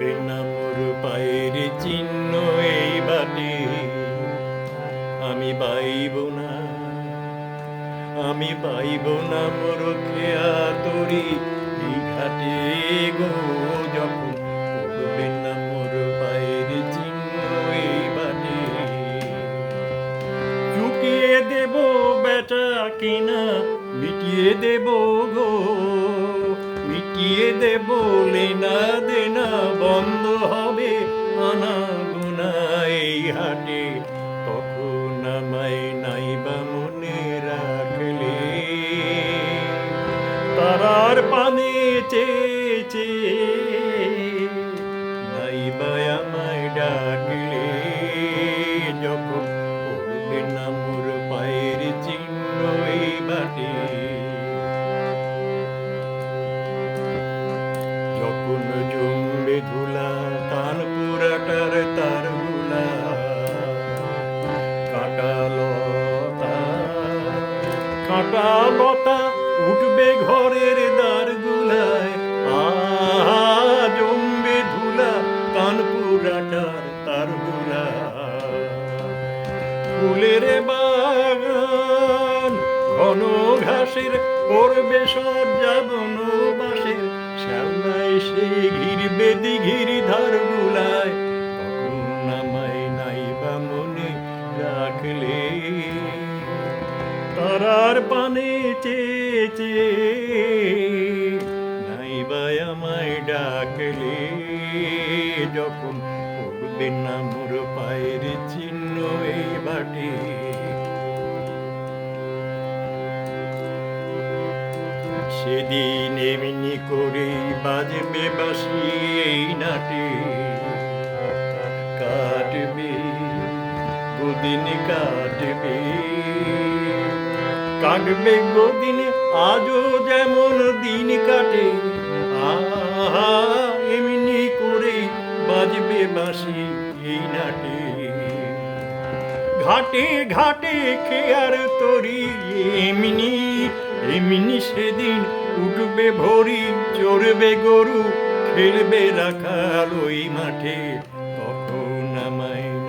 পড়বে না পায়ের চিহ্ন এই বাটে। আমি পাইব না, আমি পাইব না মোর খেয়া তরি। ঘাটে গো যখন পড়বে না মোর পায়ের চিহ্ন এই বাটে। চুকিয়ে দেব বেটা কিনা, মিটিয়ে দেব গো মিটিয়ে দেব লেনা দেনা বন্ধ হবে আনা গোনা এই হাটে। কখন আমায় নাইবা মনে রাখলে। তারার পানে চেয়েছে লতা উঠবে ঘরের দ্বার আহা জমবে ধুলা তারগুলা ফুলের ঘন ঘাসের পড়বে সজ্জা বনবাসের। শ্যামলায় সে ঘিরবে দিঘির ধার তারার পানে চেয়েছে নাইবা আমায় ডাকলে, যখন পড়বে না মোর পায়ের চিহ্ন এই বাটে। সেদিন এমনি করে বাজবে বাসি এই নাটে। কাটবে গোদিন কাটবে। কাটবে গোদিন, আজও যেমন দিন কাটে। আহা, এমনি করে বাজবে বাসি এই নাটে। ঘাটে ঘাটে খেয়ার তরি, এমনি এমনি সেদিন উঠবে ভরি, চড়বে গরু, খেলবে রাখাল ওই মাঠে। তখন আমায়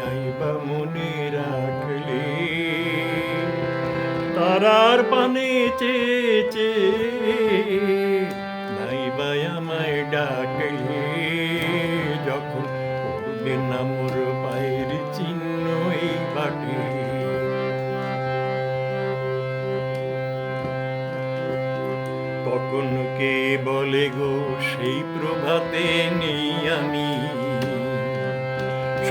তারার পানে চেয়েছে নাইবা আমায় ডাকলে যখন পড়বে না মোর পায়ের চিহ্ন এই বাটে তখন কে বলে গো, সেই প্রভাতে নেই আমি।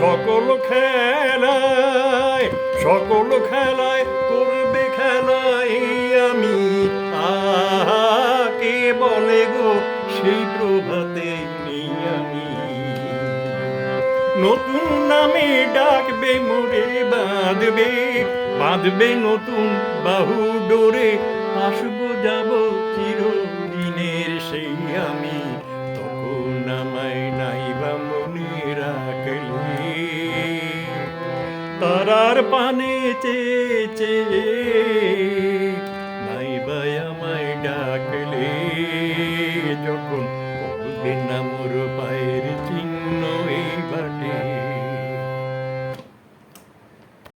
সকল খেলায় সকল খেলায় করবে খেলায় আমি বলে গো আমি। নতুন নামে ডাকবে, মোরে বাঁধবে বাঁধবে নতুন বাহু ডোরে। আসব, যাব চিরদিনের পানে চেয়েছে নাই ভাই আমায় ডাকলে যখন বলবে না